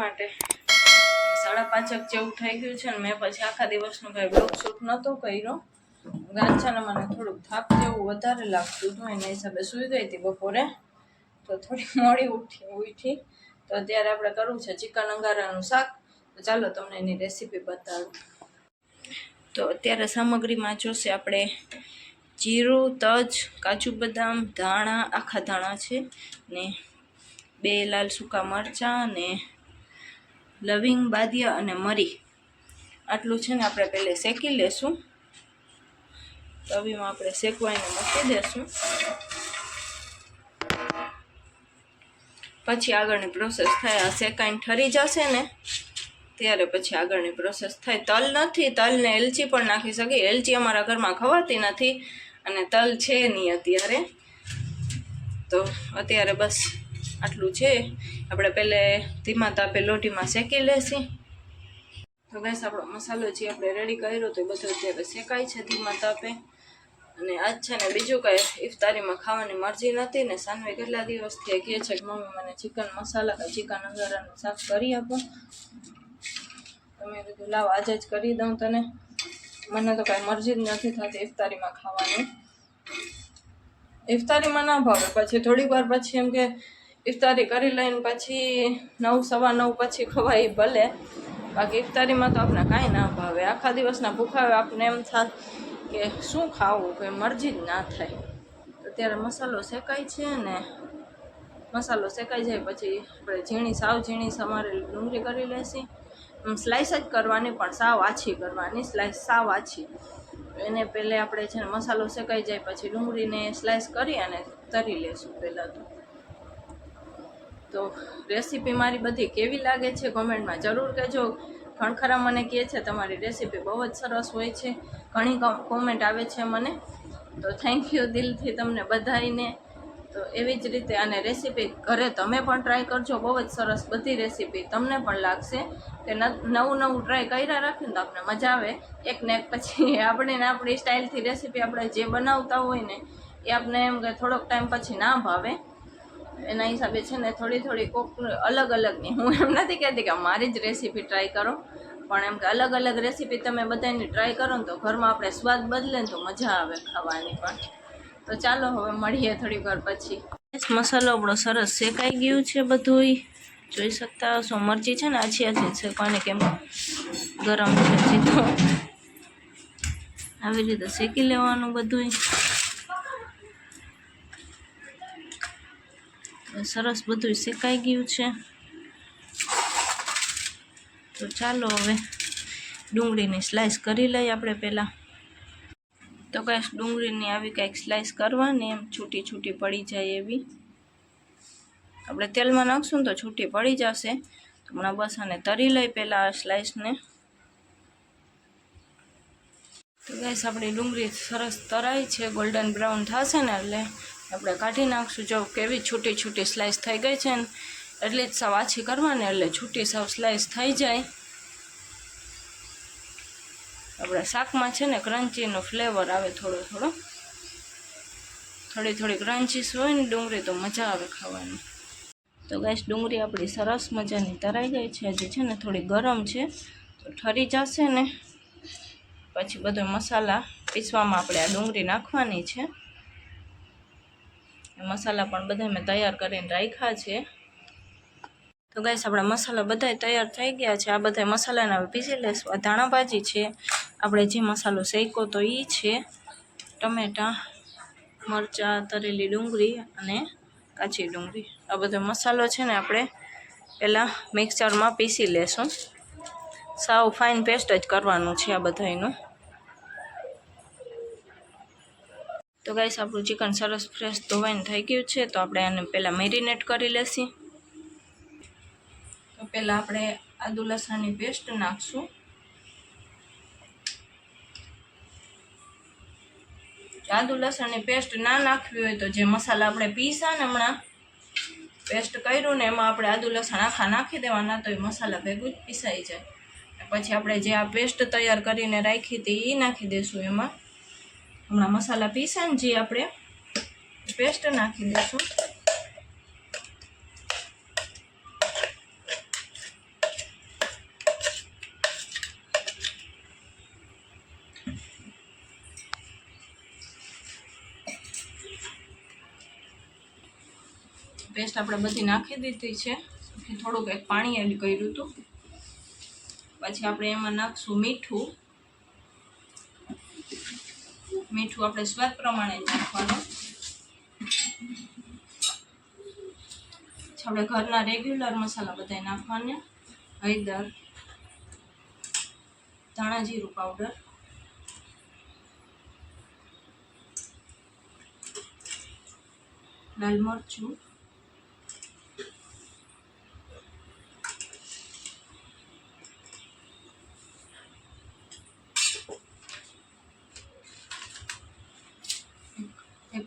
માટે. સાડા પાંચક જેવું થઈ ગયું છે ને મેં પછી આખા દિવસનો કાંઈ બ્લોગ શૂટ નહોતો કર્યો. ગાંચાને મને થોડુંક થાક જેવું વધારે લાગતું હતું, એના હિસાબે સૂઈ ગઈ હતી બપોરે. તો થોડી મોડી ઉઠી ઉઠી. તો અત્યારે આપણે કરવું છે ચિકન અંગારાનું શાક. તો ચાલો તમને એની રેસીપી બતાવું. તો અત્યારે સામગ્રીમાં જોશે આપણે જીરું, તજ, કાજુ બદામ, ધાણા, આખા ધાણા છે. ને બે લાલ સૂકા મરચાં ને લવિંગ, બાદિયા અને મરી. આટલું છે ને આપણે પહેલે શેકી લેશું. તવીમાં આપણે શેકવાઈને મૂકી દેશું. પછી આગળની પ્રોસેસ થાય, આ શેકાઈને ઠરી જશે ને, ત્યારે પછી આગળની પ્રોસેસ થાય. તલ નથી, તલને એલચી પણ નાખી શકીએ એલચી અમારા ઘરમાં ખવાતી નથી અને તલ છે નહીં અત્યારે. તો અત્યારે બસ આટલું છે. આપણે પહેલે ધીમા તાપે લોટીમાં શેકી લેશી. તો ગેસ આપણો મસાલો જે આપણે રેડી કર્યો તો બધો અત્યારે શેકાય છે ધીમા તાપે. અને આજ છે ને બીજું કાંઈ ઇફતારીમાં ખાવાની મરજી નથી ને સાનવી કેટલા દિવસથી કહે છે કે મમ્મી મને ચિકન મસાલા કે ચિકન અંગારાનું શાક કરી આપો. તમે કીધું, લાવ આજે જ કરી દઉં તને. મને તો કાંઈ મરજી જ નથી થતી ઇફતારીમાં ખાવાની. ઇફતારીમાં ના ભાવે. પછી થોડીક વાર પછી એમ કે ઇફતારી કરી લઈને પછી નવ, સવા નવ પછી ખવાય ભલે. બાકી ઇફતારીમાં તો આપણે કાંઈ ના ભાવે. આખા દિવસના ભૂખાવે આપણે એમ થાય કે શું ખાવું કે મરજી જ ના થાય. અત્યારે મસાલો શેકાય છે ને મસાલો શેકાઈ જાય પછી આપણે ઝીણી, સાવ ઝીણી સમારેલી ડુંગળી કરી લેશી. સ્લાઇસ જ કરવાની, પણ સાવ આછી કરવાની સ્લાઇસ સાવ આછી. એને પહેલે આપણે છે ને મસાલો શેકાઈ જાય, પછી ડુંગળીને સ્લાઇસ કરી અને તરી લેશું પહેલાં તો. તો રેસીપી મારી બધી કેવી લાગે છે કોમેન્ટમાં જરૂર કહેજો. ખણખરા મને કહે છે, તમારી રેસીપી બહુ જ સરસ હોય છે. ઘણી કોમેન્ટ આવે છે મને. તો થેન્ક યુ દિલથી તમને બધાઈને તો એવી જ રીતે અને રેસીપી ઘરે તમે પણ ટ્રાય કરજો, બહુ જ સરસ બધી રેસીપી તમને પણ લાગશે. કે નવું નવું ટ્રાય કર્યા રાખીને તો આપણે મજા આવે. એક ને એક પછી આપણે ને આપણી સ્ટાઇલથી રેસીપી આપણે જે બનાવતા હોય ને, એ આપણે એમ કે થોડોક ટાઈમ પછી ના ભાવે. એના હિસાબે છે ને થોડી થોડી કોક અલગ અલગની હું એમ નથી કહેતી કે મારી જ રેસીપી ટ્રાય કરો, પણ એમ કે અલગ અલગ રેસીપી તમે બધાની ટ્રાય કરો ને તો ઘરમાં આપણે સ્વાદ બદલે ને તો મજા આવે ખાવાની પણ. તો ચાલો હવે મળીએ થોડી વાર પછી. મસાલો આપણો સરસ શેકાઈ ગયું છે બધુંય. જોઈ શકતા હશો, મરચી છે ને આછી આછી શેકવાની કેમ ગરમ છે આવી રીતે શેકી લેવાનું બધુંય. સરસ બધું શેકાઈ ગયું છે. તો ચાલો હવે ડુંગળીની સ્લાઈસ કરી લઈએ આપણે પહેલાં. તો કંઈ ડુંગળીની આવી કાંઈક સ્લાઈસ કરવાની, એમ છૂટી છૂટી પડી જાય એવી. આપણે તેલમાં નાખશું તો છૂટી પડી જશે. તો હમણાં બસ આને તરી લઈ પહેલાં સ્લાઈસને તો ગેસ આપણી ડુંગળી સરસ તરાઈ છે ગોલ્ડન બ્રાઉન થશે ને એટલે આપણે કાઢી નાખશું. જો કેવી છૂટી છૂટી સ્લાઈસ થઈ ગઈ છે ને, એટલી જ સાવ આછી કરવાની, એટલે છૂટી સાવ સ્લાઈસ થઈ જાય. આપણે શાકમાં છે ને ક્રન્ચીનો ફ્લેવર આવે થોડો થોડો. થોડી થોડી ક્રન્ચીસ હોય ને, ડુંગળી તો મજા આવે ખાવાની. તો ગાઈસ ડુંગળી આપણી સરસ મજાની તરાઈ ગઈ છે. હજી છે ને થોડી ગરમ છે. તો ઠરી જશે ને. પછી બધો મસાલા પીસવામાં આપણે આ ડુંગળી નાખવાની છે. મસાલા પણ બધા મેં તૈયાર કરીને રાખ્યા છે. તો ગાઈસ, આપણા મસાલા બધા તૈયાર થઈ ગયા છે. આ બધા મસાલાને હવે પીસી લેશું. આ ધાણા ભાજી છે. આપણે જે મસાલો શેકો તો એ છે. ટમેટાં, મરચાં, તરેલી ડુંગળી અને કાચી ડુંગળી. આ બધો મસાલો છે ને આપણે પહેલાં મિક્સરમાં પીસી લેશું. સાવ ફાઇન પેસ્ટ જ કરવાનું છે આ બધાનું તો ગાઈસ, આપણું ચિકન સરસ ફ્રેશ ધોવાઈને થઈ ગયું છે, તો આપણે આને પહેલાં મેરિનેટ કરી લેશી. તો પહેલાં આપણે આદુ લસણની પેસ્ટ નાખશું. આદુ લસણની પેસ્ટ ના નાખવી હોય તો જે મસાલા આપણે પીસા ને હમણાં પેસ્ટ કર્યું ને એમાં આપણે આદુ લસણ આખા નાખી દેવાના, તો એ મસાલા ભેગું જ પીસાઈ જાય. પછી આપણે જે આ પેસ્ટ તૈયાર કરીને રાખી હતી એ નાખી દઈશું એમાં. હમણાં મસાલા પીસે ને જે આપણે પેસ્ટ નાખી દઈશું. પેસ્ટ આપણે બધી નાખી દીધી છે. થોડુંક એક પાણી એડ કર્યું હતું. પછી આપણે એમાં નાખશું મીઠું. મીઠું આપણે સ્વાદ પ્રમાણે નાખવાનું. આપણે ઘરના રેગ્યુલર મસાલા બધા નાખવાના. હળદર, ધાણા જીરું પાવડર લાલ મરચું.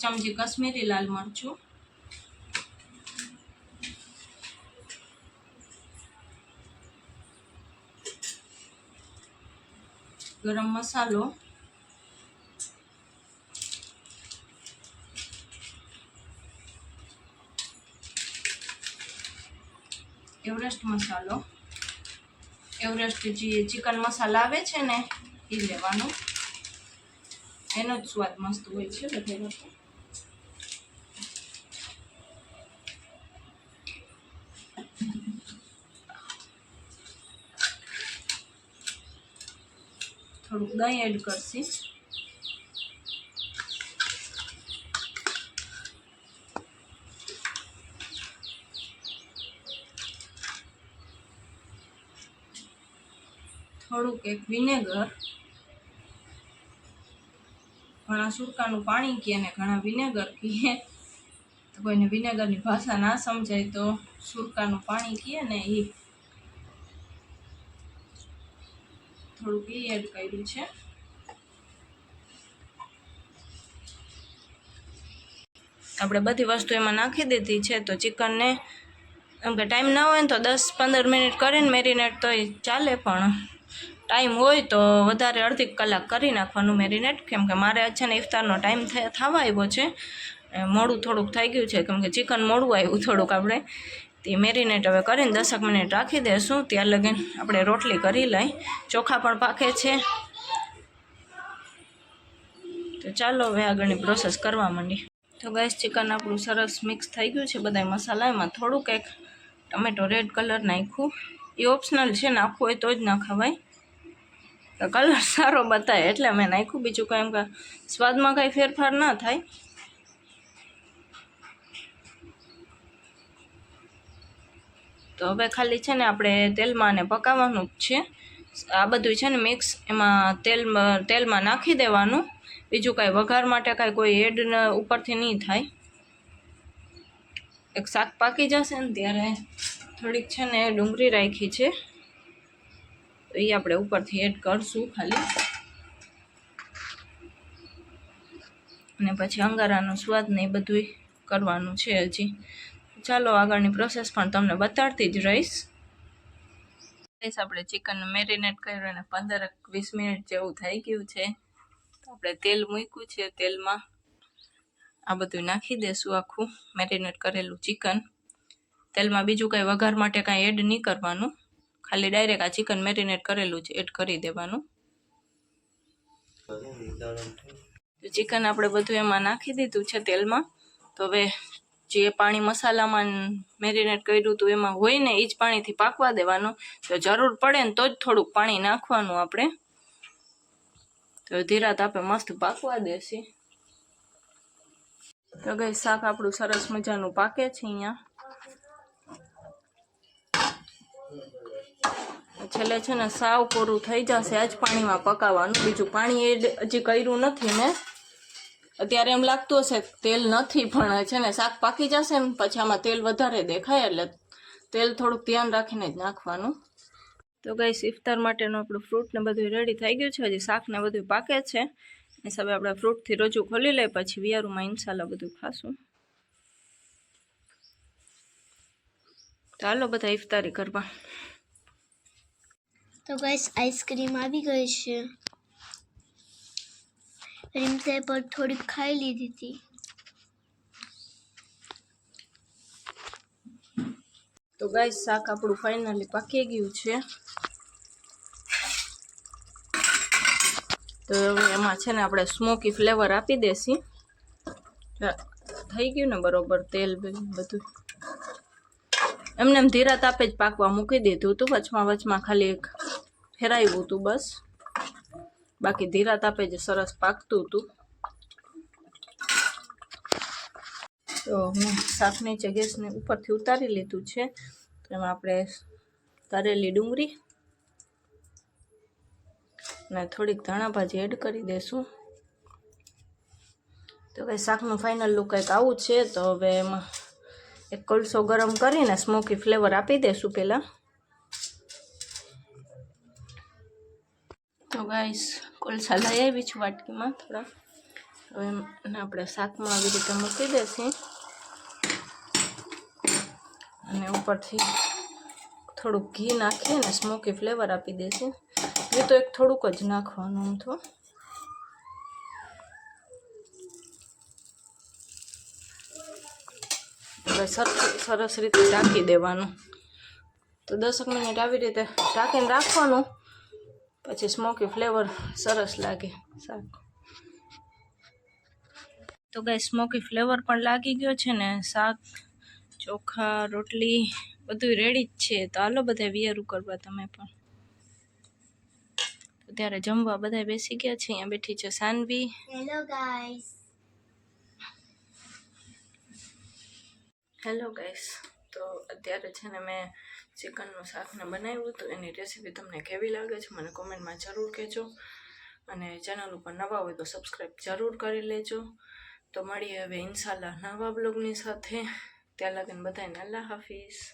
ચમચી કશ્મીરી લાલ મરચું. ગરમ મસાલો. એવરેસ્ટ મસાલો. એવરેસ્ટ જે ચિકન મસાલા આવે છે ને એ લેવાનો. એનો જ સ્વાદ મસ્ત હોય છે બધે થોડુંક દહીં એડ કરશી. થોડુંક એક વિનેગર. ઘણા સુરકાનું પાણી કહે ને ઘણા વિનેગર કીએ તો કોઈને વિનેગરની ભાષા ના સમજાય તો સુરકાનું પાણી કહે ને એ થોડુંક એડ કર્યું છે. આપણે બધી વસ્તુ એમાં નાખી દીધી છે, તો ચિકનને એમ કે ટાઈમ ના હોય ને તો દસ પંદર મિનિટ કરીને મેરિનેટ તો ચાલે પણ ટાઈમ હોય તો વધારે અડધી કલાક કરી નાખવાનું મેરિનેટ કેમ કે મારે છે ને ઇફતારનો ટાઈમ થવા આવ્યો છે. મોડું થોડુંક થઈ ગયું છે, કેમ કે ચિકન મોડું આવ્યું થોડુંક આપણે. તે મેરિનેટ હવે કરીને દસક મિનિટ રાખી દેશું. ત્યાર લગીને આપણે રોટલી કરી લઈ. ચોખા પણ પાકે છે. તો ચાલો હવે આગળની પ્રોસેસ કરવા માંડી તો ગેસ ચિકન આપણું સરસ મિક્સ થઈ ગયું છે. બધા મસાલા એમાં થોડુંક એક ટમેટો રેડ કલર નાખ્યું. એ ઓપ્શનલ છે, નાખવું હોય તો જ ના ખવાય. કલર સારો બતાવે એટલે મેં નાખ્યું. બીજું કંઈ એમ કે સ્વાદમાં કાંઈ ફેરફાર ના થાય. તો હવે ખાલી છે ને આપણે તેલમાં ને પકાવવાનું જ છે. આ બધું છે ને મિક્સ, એમાં તેલ તેલમાં નાખી દેવાનું. બીજું કાંઈ વઘાર માટે કાંઈ કોઈ એડ ઉપરથી નહીં થાય. એક શાક પાકી જશે ને ત્યારે થોડીક છે ને ડુંગળી રાખી છે. તો એ આપણે ઉપરથી એડ કરશું ખાલી. અને પછી અંગારાનો સ્વાદ ને એ બધું કરવાનું છે હજી. ચાલો આગળની પ્રોસેસ પણ તમને બતાડતી જ રહીશ. આપણે ચિકન મેરિનેટ કર્યું અને પંદર વીસ મિનિટ જેવું થઈ ગયું છે. આપણે તેલ મૂક્યું છે તેલમાં. આ બધું નાખી દેશું આખું મેરિનેટ કરેલું ચિકન તેલમાં બીજું કાંઈ વઘાર માટે કાંઈ એડ નહીં કરવાનું. ખાલી ડાયરેક્ટ આ ચિકન મેરિનેટ કરેલું જ એડ કરી દેવાનું. ચિકન આપણે બધું એમાં નાખી દીધું છે તેલમાં. તો હવે જે પાણી મસાલામાં મેરિનેટ કર્યું હતું એમાં હોય ને એ જ પાણીથી પાકવા દેવાનું. તો જરૂર પડે ને તો જ થોડુંક પાણી નાખવાનું આપણે. તો ધીરા તાપે મસ્ત પાકવા દેશે. તો ગઈ શાક આપણું સરસ મજાનું પાકે છે અહીંયા. છેલ્લે છે ને સાવ પૂરું થઈ જશે. આ જ પાણીમાં પકાવવાનું. બીજું પાણી એડ હજી કર્યું નથી મેં. અત્યારે એમ લાગતું હશે કે તેલ નથી પણ છે ને શાક પાકી જશે ને પછી આમાં તેલ વધારે દેખાય એટલે તેલ થોડુંક ધ્યાન રાખીને જ નાખવાનું. તો ગઈ ઇફતાર માટેનું આપણું ફ્રૂટ ને બધું રેડી થઈ ગયું છે. હજી શાક ને બધું પાકે છે. એ હિસાબે આપણે ફ્રૂટથી રજૂ ખોલી લઈએ પછી વિયારુમાં ઇન્શાલ્લાહ બધું ખાશું. ચાલો બધા ઇફતારી કરવા તો ગાઈસ આઈસ્ક્રીમ આવી ગઈ છે. રીમસે પર થોડીક ખાઈ લીધી હતી. તો ગાય શાક આપણું ફાઇનલી પાકી ગયું છે. તો એમાં છે ને આપણે સ્મોકી ફ્લેવર આપી દેસી થઈ ગયું ને બરોબર તેલ બધું. એમને એમ ધીરા તાપે જ પાકવા મૂકી દીધું હતું. વચમાં વચમાં ખાલી એક ફેરાયું હતું બસ. બાકી ધીરા તાપે જ સરસ પાકતું હતું. તો હું શાક નીચે ગેસને ઉપરથી ઉતારી લીધું છે. એમાં આપણે તરેલી ડુંગળી અને થોડીક ધાણા ભાજી એડ કરી દઈશું તો હવે શાકનું ફાઇનલ લુક કંઈક આવું છે, તો હવે એમાં એક કોલસો ગરમ કરીને સ્મોકી ફ્લેવર આપી દઈશું પહેલાં. તો ગાઈસ કોલસા લઈ આવી છું વાટકીમાં થોડા. હવે આપણે શાકમાં આવી રીતે મૂકી દઈશું અને ઉપરથી થોડુંક ઘી નાખીને સ્મોકી ફ્લેવર આપી દઈશું એ તો એક થોડુંક જ નાખવાનું આમ તો. હવે સરસ રીતે ઢાંકી દેવાનું. તો દસક મિનિટ આવી રીતે ઢાંકીને રાખવાનું. પછી સ્મોકી ફ્લેવર સરસ લાગે શાક તો ગાય સ્મોકી ફ્લેવર પણ લાગી ગયો છે ને શાક ચોખા રોટલી બધું રેડી જ છે. તો હાલો બધા વિયરું કરવા તમે પણ. ત્યારે જમવા બધા બેસી ગયા છે અહીંયા બેઠી છે Saanvi. Hello guys hello guys તો અત્યારે છે ને મેં ચિકનનું શાકને બનાવ્યું હતું. એની રેસીપી તમને કેવી લાગે છે મને કોમેન્ટમાં જરૂર કહેજો. અને ચેનલ ઉપર નવા હોય તો સબસ્ક્રાઈબ જરૂર કરી લેજો. તો મળીએ હવે ઇન્શાલ્લાહ નવા બ્લોગની સાથે. ત્યાં લગન બધાને અલ્લાહ હાફિઝ.